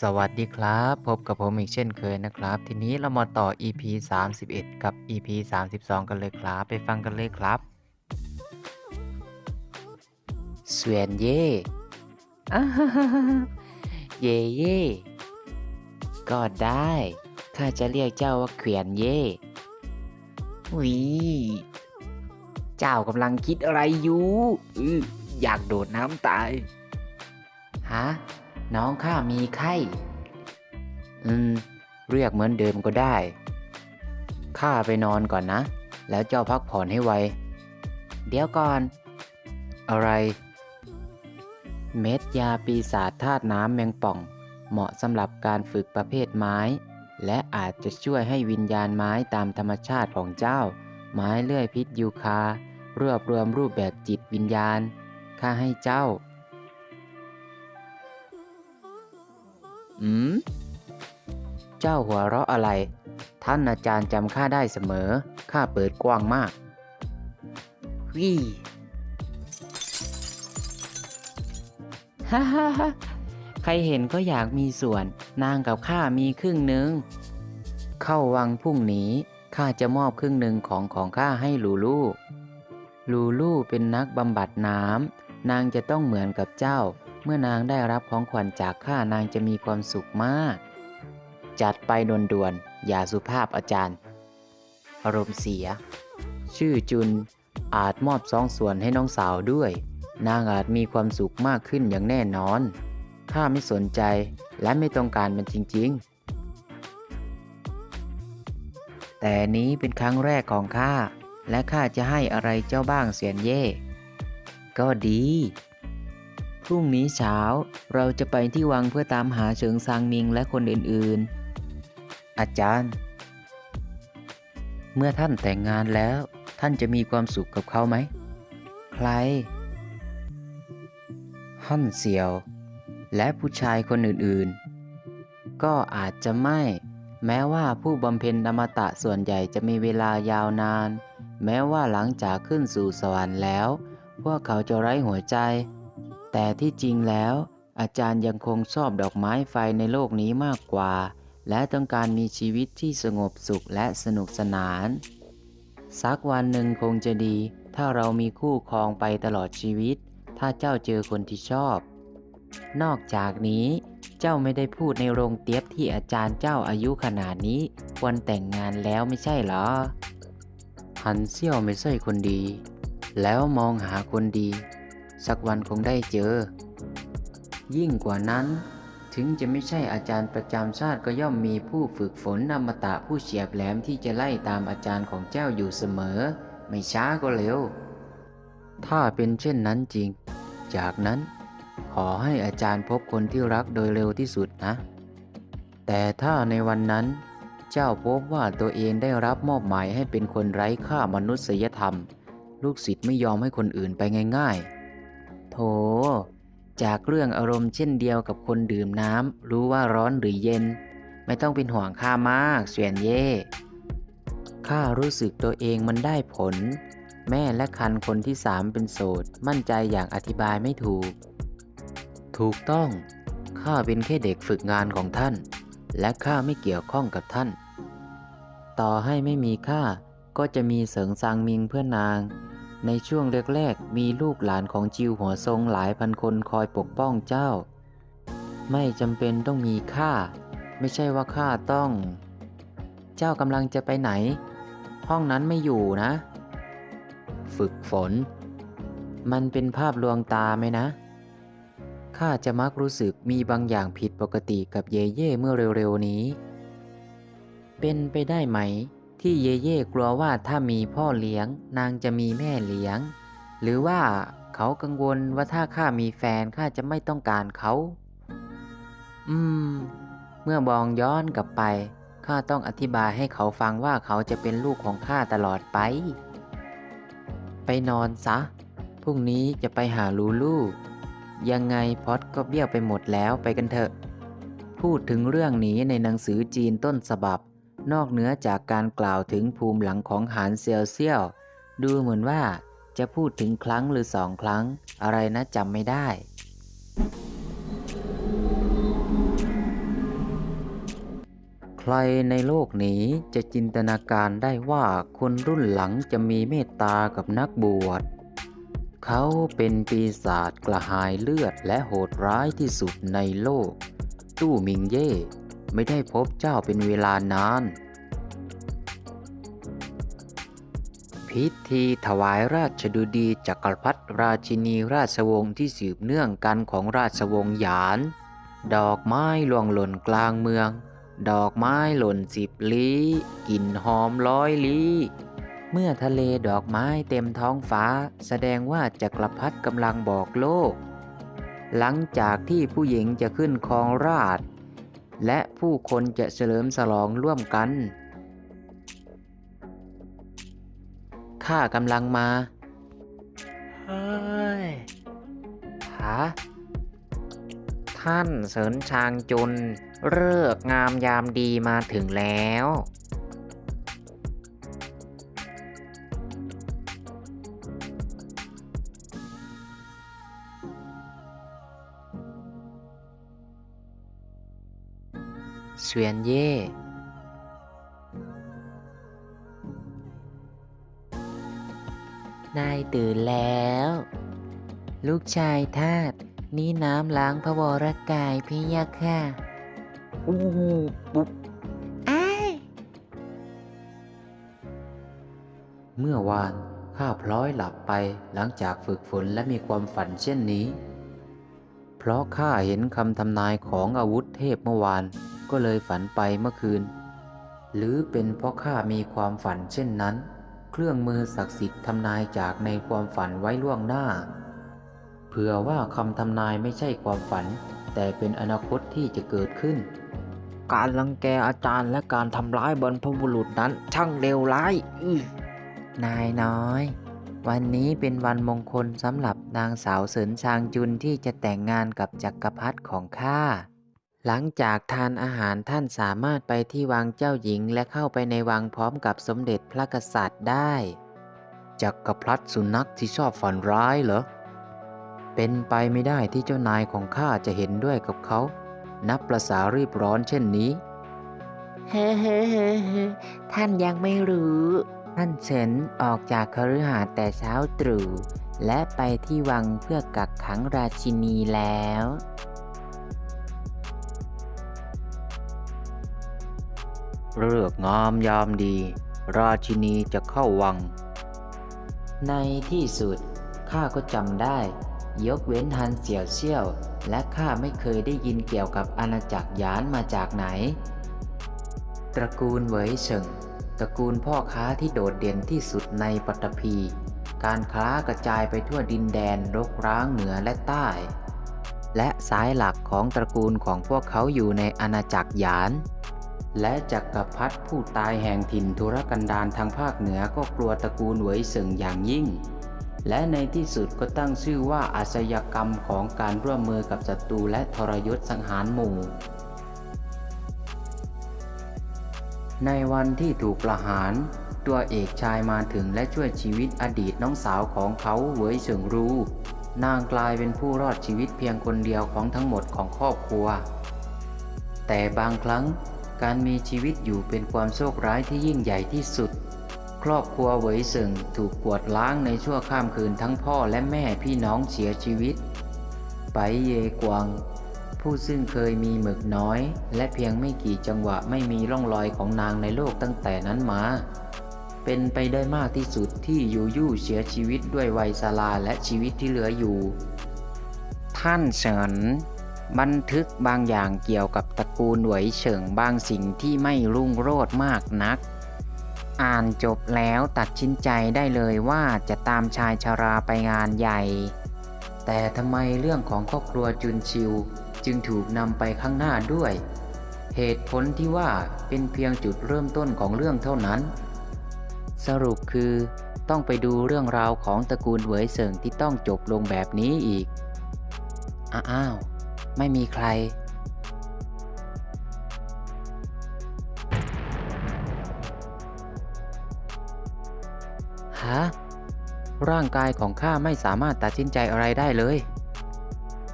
สวัสดีครับ พบกับผมอีกเช่นเคยนะครับ ทีนี้เรามาต่อ EP 31 กับ EP 32 กันเลยครับ ไปฟังกันเลยครับเสวียนเย่อ่าฮ่าฮ่าฮ่าเย่เย่ก็ได้ ข้าจะเรียกเจ้าว่าเขวียนเย่วิเจ้ากำลังคิดอะไรอยู่อื้ออยากโดดน้ำตาย ฮะ น้องข้ามีไข้ อืม เรียกเหมือนเดิมก็ได้ ข้าไปนอนก่อนนะ แล้วเจ้าพักผ่อนให้ไว เดี๋ยวก่อน อะไร เม็ดยาปีศาจธาตุน้ำแมงป่อง เหมาะสำหรับการฝึกประเภทไม้ และอาจจะช่วยให้วิญญาณไม้ตามธรรมชาติของเจ้า ไม้เลื่อยพิษยูคารวบรวมรูปแบบจิตวิญญาณ ข้าให้เจ้า อืม เจ้าหัวเราะอะไร ท่านอาจารย์จำข้าได้เสมอ ข้าเปิดกว้างมากวิฮ่าฮ่าฮ่าใครเห็นก็อยากมีส่วน นางกับข้ามีครึ่งหนึ่ง เข้าวังพรุ่งนี้ ข้าจะมอบครึ่งหนึ่งของของข้าให้ลูลู ลูลูเป็นนักบำบัดน้ำ นางจะต้องเหมือนกับเจ้า เมื่อนางได้รับของขวัญจากข้านางจะมีความสุขมาก จัดไปด่วนๆ อย่าสุภาพอาจารย์ อารมณ์เสีย ชื่อจุนอาจมอบสองส่วนให้น้องสาวด้วย นางอาจมีความสุขมากขึ้นอย่างแน่นอนข้าไม่สนใจและไม่ต้องการมันจริงๆ แต่นี้เป็นครั้งแรกของข้า และข้าจะให้อะไรเจ้าบ้างเสียนเย่ ก็ดี พรุ่งนี้เช้าเราจะไปที่วังเพื่อตามหาเฉิงซางมิงและคนอื่นๆ อาจารย์ เมื่อท่านแต่งงานแล้ว ท่านจะมีความสุขกับเขาไหม ใคร ฮั่นเสี่ยว และผู้ชายคนอื่นๆ ก็อาจจะไม่ แม้ว่าผู้บำเพ็ญอมตะส่วนใหญ่จะมีเวลายาวนาน แม้ว่าหลังจากขึ้นสู่สวรรค์แล้ว พวกเขาจะไร้หัวใจ แต่ที่จริงแล้ว อาจารย์ยังคงชอบดอกไม้ไฟในโลกนี้มากกว่า และต้องการมีชีวิตที่สงบสุขและสนุกสนาน สักวันหนึ่งคงจะดี ถ้าเรามีคู่ครองไปตลอดชีวิต ถ้าเจ้าเจอคนที่ชอบ นอกจากนี้เจ้าไม่ได้พูดในโรงเตี๊ยบที่อาจารย์เจ้าอายุขนาดนี้ ควรแต่งงานแล้วไม่ใช่เหรอหันเซี่ยวไม่ใช่คนดี แล้วมองหาคนดี สักวันคงได้เจอ ยิ่งกว่านั้น ถึงจะไม่ใช่อาจารย์ประจำชาติก็ย่อมมีผู้ฝึกฝนอมตะผู้เฉียบแหลมที่จะไล่ตามอาจารย์ของเจ้าอยู่เสมอ ไม่ช้าก็เร็ว ถ้าเป็นเช่นนั้นจริง จากนั้นขอให้อาจารย์พบคนที่รักโดยเร็วที่สุดนะ แต่ถ้าในวันนั้น เจ้าพบว่าตัวเองได้รับมอบหมายให้เป็นคนไร้ค่ามนุษยธรรม ลูกศิษย์ไม่ยอมให้คนอื่นไปง่าย ๆ โถ จากเรื่องอารมณ์เช่นเดียวกับคนดื่มน้ำรู้ว่าร้อนหรือเย็น ไม่ต้องเป็นห่วงข้ามากเสวียนเย่ข้ารู้สึกตัวเองมันได้ผล แม่และคันคนที่สามเป็นโสด มั่นใจอย่างอธิบายไม่ถูก ถูกต้อง ข้าเป็นแค่เด็กฝึกงานของท่าน และข้าไม่เกี่ยวข้องกับท่าน ต่อให้ไม่มีข้าก็จะมีเสริงซางมิงเพื่อนนาง ในช่วงแรกๆ มีลูกหลานของจิวหัวทรงหลายพันคนคอยปกป้องเจ้า ไม่จำเป็นต้องมีข้าไม่ใช่ว่าข้าต้อง เจ้ากำลังจะไปไหน ห้องนั้นไม่อยู่นะ ฝึกฝน มันเป็นภาพลวงตาไหมนะข้าจะมักรู้สึกมีบางอย่างผิดปกติกับเยเย่เมื่อเร็วๆนี้ เป็นไปได้ไหม ที่เยเย่กลัวว่าถ้ามีพ่อเลี้ยง นางจะมีแม่เลี้ยง หรือว่าเขากังวลว่าถ้าข้ามีแฟนข้าจะไม่ต้องการเขา อืม เมื่อบองย้อนกลับไปข้าต้องอธิบายให้เขาฟังว่าเขาจะเป็นลูกของข้าตลอดไป ไปนอนซะ พรุ่งนี้จะไปหาลูลูยังไงพอดก็เบี้ยวไปหมดแล้วไปกันเถอะ พูดถึงเรื่องนี้ในหนังสือจีนต้นฉบับ นอกเหนือจากการกล่าวถึงภูมิหลังของหานเซียวเซี่ยวดูเหมือนว่าจะพูดถึงครั้งหรือสองครั้ง อะไรนะจำไม่ได้ ใครในโลกนี้จะจินตนาการได้ว่าคนรุ่นหลังจะมีเมตตากับนักบวช เขาเป็นปีศาจกระหายเลือดและโหดร้ายที่สุดในโลก ตู้มิงเย่ ไม่ได้พบเจ้าเป็นเวลานาน พิธีถวายราชดุดีจักรพรรดิราชินีราชวงศ์ที่สืบเนื่องกันของราชวงศ์หยาน ดอกไม้ล่วงหล่นกลางเมือง ดอกไม้หล่นสิบลี้กลิ่นหอมร้อยลี้เมื่อทะเลดอกไม้เต็มท้องฟ้า แสดงว่าจักรพรรดิกำลังบอกโลก หลังจากที่ผู้หญิงจะขึ้นครองราช และผู้คนจะเฉลิมฉลองร่วมกัน ข้ากำลังมาเฮ้ยหาท่านเสริญชางจุนเลิกษ์งามยามดีมาถึงแล้ว เสวียนเย่นายตื่นแล้ว ลูกชายทาสนี่น้ำล้างพระวรกายพี่ยักษ์ค่ะอู้ปุ๊บอ้ายเมื่อวานข้าพลอยหลับไปหลังจากฝึกฝนและมีความฝันเช่นนี้ เพราะข้าเห็นคำทำนายของอาวุธเทพเมื่อวาน ก็เลยฝันไปเมื่อคืน หรือเป็นเพราะข้ามีความฝันเช่นนั้น เครื่องมือศักดิ์สิทธิ์ทำนายจากในความฝันไว้ล่วงหน้า เผื่อว่าคำทำนายไม่ใช่ความฝัน แต่เป็นอนาคตที่จะเกิดขึ้น การลังแกอาจารย์และการทำร้ายบรรพบุรุษนั้นช่างเลวร้ายนายน้อย วันนี้เป็นวันมงคลสำหรับนางสาวเสรินชางจุนที่จะแต่งงานกับจักรพรรดิของข้า หลังจากทานอาหารท่านสามารถไปที่วังเจ้าหญิงและเข้าไปในวังพร้อมกับสมเด็จพระกษัตริย์ได้จักรพรรดิสุนัขที่ชอบฝันร้ายเหรอ เป็นไปไม่ได้ที่เจ้านายของข้าจะเห็นด้วยกับเขา นับประสารีบร้อนเช่นนี้ เฮ้เฮ้เฮ้เฮ้ท่านยังไม่รู้ ท่านเฉินออกจากคฤหาสน์แต่เช้าตรู่และไปที่วังเพื่อกักขังราชินีแล้ว เลือกงามยามดี ราชินีจะเข้าวัง ในที่สุดข้าก็จำได้ ยกเว้นฮันเสี่ยวเซี่ยว และข้าไม่เคยได้ยินเกี่ยวกับอาณาจักรหยานมาจากไหน ตระกูลเหวยเฉิงตระกูลพ่อค้าที่โดดเด่นที่สุดในปัตตภีการค้ากระจายไปทั่วดินแดนรกร้างเหนือและใต้ และสายหลักของตระกูลของพวกเขาอยู่ในอาณาจักรหยาน และจักรพรรดิผู้ตายแห่งถิ่นทุรกันดารทางภาคเหนือก็กลัวตระกูลเหวยเสิงอย่างยิ่ง และในที่สุดก็ตั้งชื่อว่าอาชญากรรมของการร่วมมือกับศัตรูและทรยศสังหารหมู่ ในวันที่ถูกประหาร ตัวเอกชายมาถึงและช่วยชีวิตอดีตน้องสาวของเขาเหวยเฉิงรูนางกลายเป็นผู้รอดชีวิตเพียงคนเดียวของทั้งหมดของครอบครัว แต่บางครั้ง การมีชีวิตอยู่เป็นความโชคร้ายที่ยิ่งใหญ่ที่สุด ครอบครัวเหวยเซิงถูกกวดล้างในชั่วข้ามคืนทั้งพ่อและแม่พี่น้องเสียชีวิต ไปเยกวาง ผู้ซึ่งเคยมีหมึกน้อย และเพียงไม่กี่จังหวะไม่มีร่องรอยของนางในโลกตั้งแต่นั้นมา เป็นไปได้มากที่สุดที่ยูยู่เสียชีวิตด้วยวัยชราและชีวิตที่เหลืออยู่ ท่านเฉิน บันทึกบางอย่างเกี่ยวกับตระกูลหวยเฉิงบางสิ่งที่ไม่รุ่งโรจน์มากนัก อ่านจบแล้วตัดสินใจได้เลยว่าจะตามชายชราไปงานใหญ่ แต่ทำไมเรื่องของครอบครัวจุนชิวจึงถูกนำไปข้างหน้าด้วย เหตุผลที่ว่าเป็นเพียงจุดเริ่มต้นของเรื่องเท่านั้น สรุปคือต้องไปดูเรื่องราวของตระกูลเหวยเสิงที่ต้องจบลงแบบนี้อีก อ้าว ไม่มีใคร ฮะ ร่างกายของข้าไม่สามารถตัดสินใจอะไรได้เลย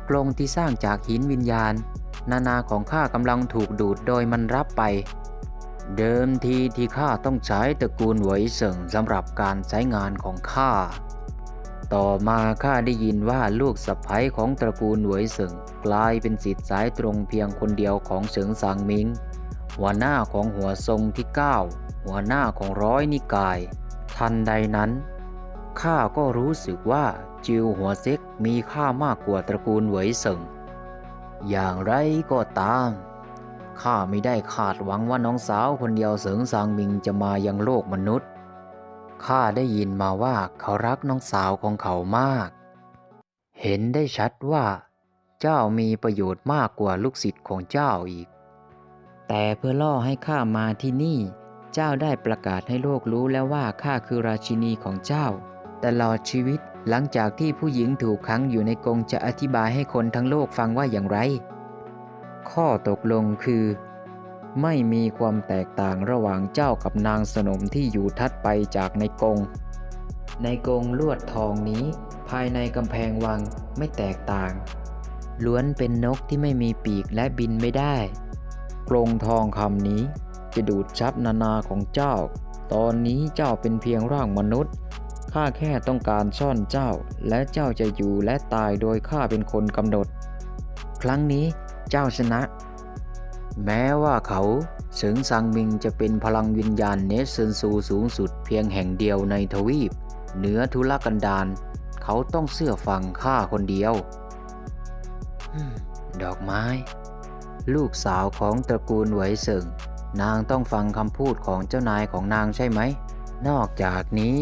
กรงที่สร้างจากหินวิญญาณ นานาของข้ากำลังถูกดูดโดยมันรับไป เดิมทีที่ข้าต้องใช้ตระกูลเหวเสิงสำหรับการใช้งานของข้า ต่อมาข้าได้ยินว่าลูกสะใภ้ของตระกูลหวยเสิงกลายเป็นสิทธิ์สายตรงเพียงคนเดียวของเฉิงสางมิง หัวหน้าของหัวทรงที่ 9 หัวหน้าของร้อยนิกาย ทันใดนั้นข้าก็รู้สึกว่าจิวหัวเซ็กมีค่ามากกว่าตระกูลหวยเสิงอย่างไรก็ตามข้าไม่ได้คาดหวังว่าน้องสาวคนเดียวเสิงสางมิงจะมายังโลกมนุษย์ ข้าได้ยินมาว่าเขารักน้องสาวของเขามาก เห็นได้ชัดว่า เจ้ามีประโยชน์มากกว่าลูกศิษย์ของเจ้าอีก แต่เพื่อล่อให้ข้ามาที่นี่ เจ้าได้ประกาศให้โลกรู้แล้วว่าข้าคือราชินีของเจ้า ตลอดชีวิตหลังจากที่ผู้หญิงถูกขังอยู่ในกรงจะอธิบายให้คนทั้งโลกฟังว่าอย่างไร ข้อตกลงคือ ไม่มีความแตกต่างระหว่างเจ้ากับนางสนมที่อยู่ทัดไปจากในกง ในกงลวดทองนี้ ภายในกำแพงวังไม่แตกต่าง ล้วนเป็นนกที่ไม่มีปีกและบินไม่ได้ กรงทองคำนี้จะดูดชับนานาของเจ้า ตอนนี้เจ้าเป็นเพียงร่างมนุษย์ ข้าแค่ต้องการซ่อนเจ้า และเจ้าจะอยู่และตายโดยข้าเป็นคนกำหนด ครั้งนี้เจ้าชนะ แม้ว่าเขาเฉิงซังมิงจะเป็นพลังวิญญาณเนสเซนซูสูงสุดเพียงแห่งเดียวในทวีป เหนือทุรกันดารเขาต้องเชื่อฟังข้าคนเดียวอืมดอกไม้ ลูกสาวของตระกูลไหวเสิงนางต้องฟังคำพูดของเจ้านายของนางใช่ไหม นอกจากนี้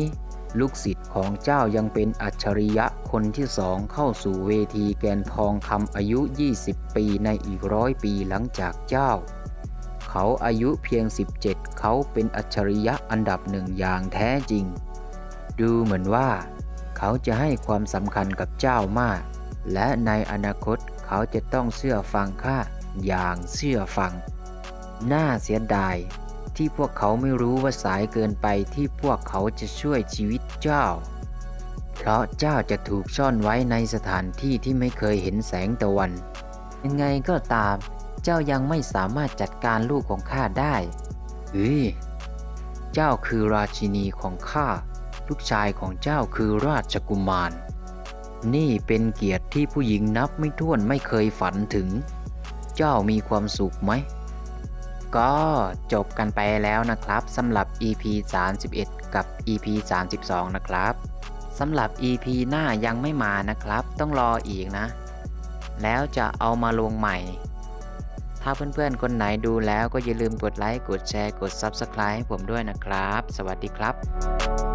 ลูกศิษย์ของเจ้ายังเป็นอัจฉริยะคนที่สองเข้าสู่เวทีแกนทองคำอายุ 20 ปีในอีกร้อยปีหลังจากเจ้า เขาอายุเพียง 17 เขาเป็นอัจฉริยะอันดับหนึ่งอย่างแท้จริง ดูเหมือนว่า เขาจะให้ความสำคัญกับเจ้ามาก และในอนาคตเขาจะต้องเชื่อฟังข้าอย่างเชื่อฟัง น่าเสียดาย ที่พวกเขาไม่รู้ว่าสายเกินไปที่พวกเขาจะช่วยชีวิตเจ้า เพราะเจ้าจะถูกซ่อนไว้ในสถานที่ที่ไม่เคยเห็นแสงตะวัน ยังไงก็ตาม เจ้ายังไม่สามารถจัดการลูกของข้าได้เฮ้ยเจ้าคือราชินีของข้า ลูกชายของเจ้าคือราชกุมาร นี่เป็นเกียรติที่ผู้หญิงนับไม่ถ้วนไม่เคยฝันถึง เจ้ามีความสุขไหม ก็จบกันไปแล้วนะครับสำหรับ EP 31 กับ EP 32 นะครับสำหรับ EP หน้ายังไม่มานะครับ ต้องรออีกนะ แล้วจะเอามาลงใหม่ ถ้าเพื่อนๆ คนไหนดูแล้วก็อย่าลืมกดไลค์ กดแชร์ กด Subscribe ให้ผมด้วยนะครับ สวัสดีครับ